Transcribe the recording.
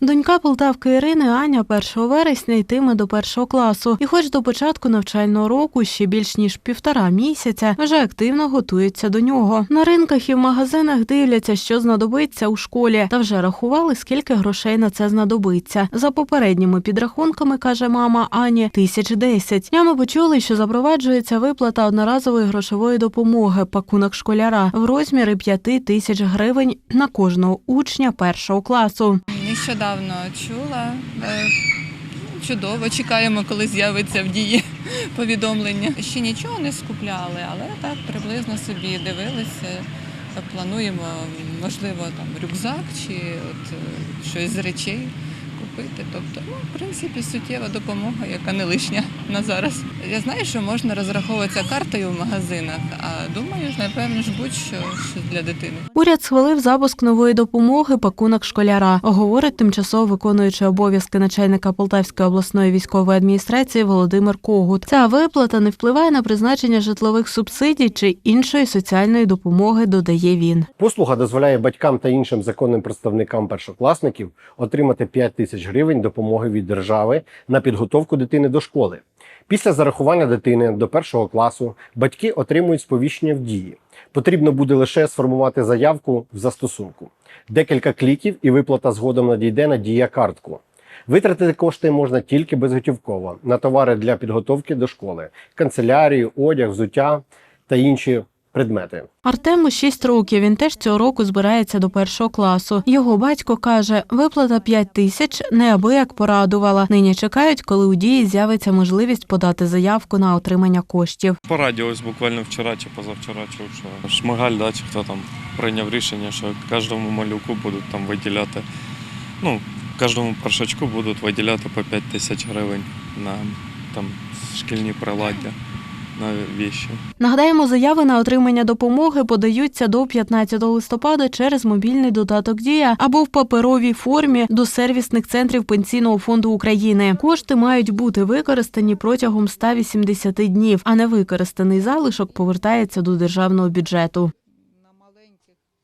Донька Полтавки Ірини Аня 1 вересня йтиме до першого класу, і, хоч до початку навчального року ще більш ніж півтора місяця, вже активно готується до нього. На ринках і в магазинах дивляться, що знадобиться у школі, та вже рахували, скільки грошей на це знадобиться. За попередніми підрахунками каже мама Ані, тисяч десять. Днями почули, що запроваджується виплата одноразової грошової допомоги пакунок школяра в розмірі 5 тисяч гривень на кожного учня першого класу. Нещодавно чула. Е, Чудово, чекаємо, коли з'явиться в дії повідомлення. Ще нічого не скупляли, але так приблизно собі дивилися. Плануємо, можливо, там рюкзак чи от е, щось з речей купити. Тобто, ну, в принципі, суттєва допомога, яка не лишня на зараз. Я знаю, що можна розраховуватися картою в магазинах, а думаю, ж, напевно ж будь-що для дитини. Уряд схвалив запуск нової допомоги пакунок школяра, говорить тимчасово виконуючий обов'язки начальника Полтавської обласної військової адміністрації Володимир Когут. Ця виплата не впливає на призначення житлових субсидій чи іншої соціальної допомоги, додає він. Послуга дозволяє батькам та іншим законним представникам першокласників отримати 5 тисяч гривень допомоги від держави на підготовку дитини до школи. Після зарахування дитини до першого класу батьки отримують сповіщення в дії. Потрібно буде лише сформувати заявку в застосунку. Декілька кліків і виплата згодом надійде на дія картку. Витратити кошти можна тільки безготівково на товари для підготовки до школи, канцелярію, одяг, взуття та інші предмети. Артему 6 років. Він теж цього року збирається до першого класу. Його батько каже, виплата 5 тисяч неабияк порадувала. Нині чекають, коли у дії з'явиться можливість подати заявку на отримання коштів. По радіо ось буквально вчора чи позавчора чув, що Шмигаль, да, чи хто там прийняв рішення, що кожному малюку будуть там виділяти, ну, кожному першачку будуть виділяти по 5 тисяч гривень на там шкільні приладдя, на віші. Нагадаємо, заяви на отримання допомоги подаються до 15 листопада через мобільний додаток Дія або в паперовій формі до сервісних центрів Пенсійного фонду України. Кошти мають бути використані протягом 180 днів, а невикористаний залишок повертається до державного бюджету.